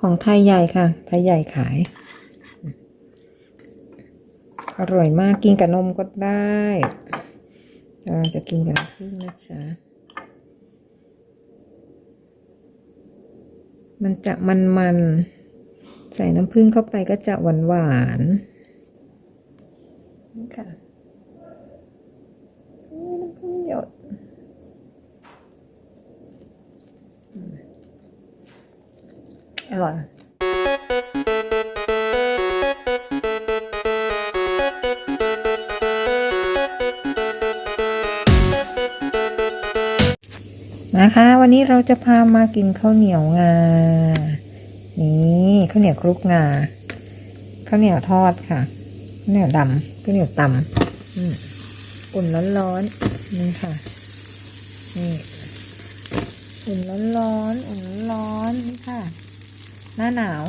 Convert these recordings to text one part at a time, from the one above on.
ของไทยใหญ่ค่ะ ไทยใหญ่ขาย อร่อยมากกินกับนมก็ได้เราจะกินกับน้ำผึ้งนะจ๊ะมันจะมันมันๆใส่น้ำผึ้งเข้าไปก็จะหวานหวานนี่ค่ะอุ๊ยน้ำผึ้งหยดอืม อร่อยนะคะวันนี้เราจะพามากินข้าวเหนียวงา นี่ข้าวเหนียวคลุกงา ข้าวเหนียวทอดค่ะ ข้าวเหนียวดำข้าวเหนียวตำอุ่นร้อนๆนี่ค่ะ นี่ อุ่นร้อนๆ อุ่นร้อนนี่ค่ะ หน้าหนาว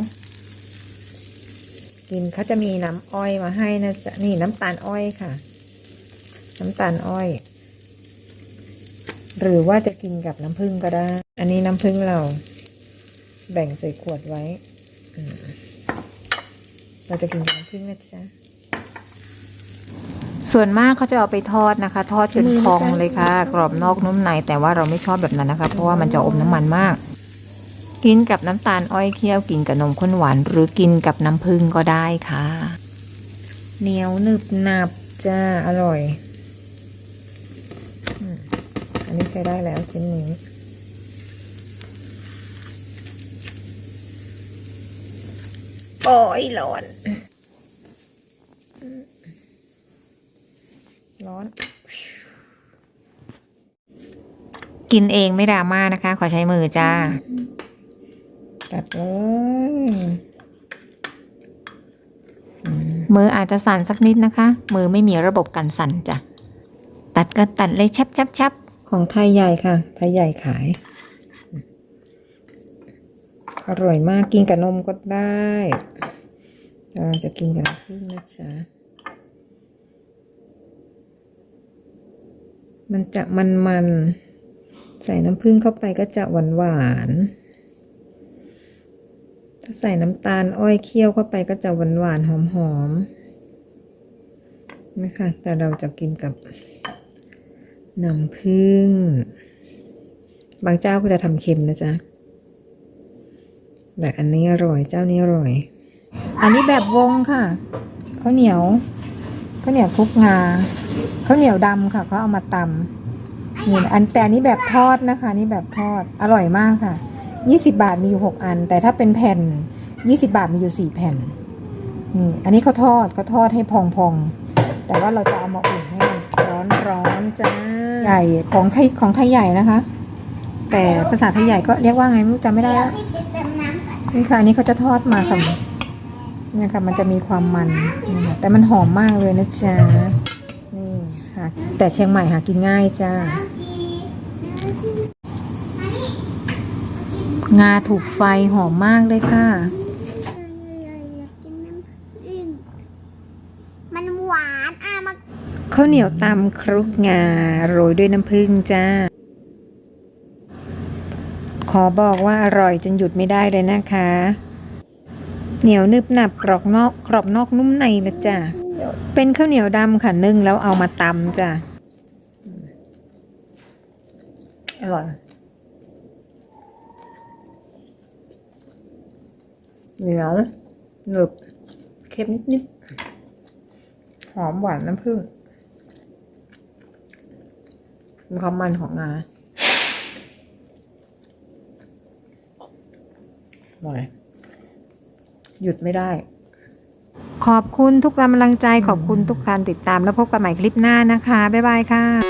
กินเขาจะมีน้ำอ้อยมาให้นะจ๊ะนี่น้ำตาลอ้อยค่ะ น้ำตาลอ้อย หรือว่าจะกินกับน้ำผึ้งก็ได้ อันนี้น้ำผึ้งเรา แบ่งใส่ขวดไว้ เราจะกินกับน้ำผึ้งนะจ๊ะส่วนมากเขาจะเอาไปทอดนะคะ ทอดจนพองเลยค่ะ กรอบนอกนุ่มในแต่ว่าเราไม่ชอบแบบนั้นนะคะ เพราะว่ามันจะอมน้ำมันมาก กินกับน้ำตาลอ้อยเคี่ยวกินกับนมข้นหวาน หรือกินกับน้ำผึ้งก็ได้ค่ะ เหนียวหนึบหนับจ้า อร่อยอืมอันนี้ใช้ได้แล้วชิ้นนี้โอ้ยร้อน ร้อน กินเองไม่ดราม่านะคะ ขอใช้มือจ้า ตัดเลยมืออาจจะสั่นสักนิดนะคะ มือไม่มีระบบกันสั่นจ้ะ ตัดก็ตัดเลยชับชับชับของไทยใหญ่ค่ะ ไทยใหญ่ขาย อร่อยมากกินกับนมก็ได้แต่เราจะกินกับน้ำผึ้งนะจ๊ะ มันจะมันมันๆ ใส่น้ำผึ้งเข้าไปก็จะหวานหวานๆ ถ้าใส่น้ำตาลอ้อยเคี่ยวเข้าไปก็จะหวานหวานหอมหอมๆนะคะ แต่เราจะกินกับน้ำผึ้ง บางเจ้าก็จะทำเค็มนะจ๊ะ แต่อันนี้อร่อย เจ้านี้อร่อย อันนี้แบบวงค่ะ ข้าวเหนียว ข้าวเหนียวคลุกงา ข้าวเหนียวดำค่ะเขาเอามาตำนี่อันแต่นี้แบบทอดนะคะ นี่แบบทอด อร่อยมากค่ะ 20 บาทมีอยู่6อัน แต่ถ้าเป็นแผ่น 20 บาทมีอยู่ 4 แผ่นนี่อันนี้เขาทอดเขาทอดให้พองๆ แต่ว่าเราจะเอามาอุ่นให้มันร้อนๆจ้าใหญ่ของไทยของไทยใหญ่นะคะ แต่ภาษาไทยใหญ่ก็เรียกว่าไงไม่รู้จำไม่ได้แล้วนี่ค่ะอันนี้เขาจะทอดมาค่ะเนี่ยค่ะมันจะมีความมันนี่ค่ะแต่มันหอมมากเลยนะจ๊ะนี่ค่ะแต่เชียงใหม่หากินง่ายจ้า งาถูกไฟหอมมากเลยค่ะอยากกินน้ำผึ้งมันหวานอะมาข้าวเหนียวตำครุกงาโรยด้วยน้ำผึ้งจ้า ขอบอกว่าอร่อยจนหยุดไม่ได้เลยนะคะ เหนียวนึบหนับกรอบนอกกรอบนอกนุ่มในนะจ้ะเป็นข้าวเหนียวดำค่ะนึ่งแล้วเอามาตำจ้ะอร่อย เหนียวหนึบเค็มนิดๆ หอมหวานน้ำผึ้งมีความมันของงาอร่อย หยุดไม่ได้ ขอบคุณทุกกำลังใจขอบคุณทุกการติดตามแล้วพบกันใหม่คลิปหน้านะคะ บ๊ายบายค่ะ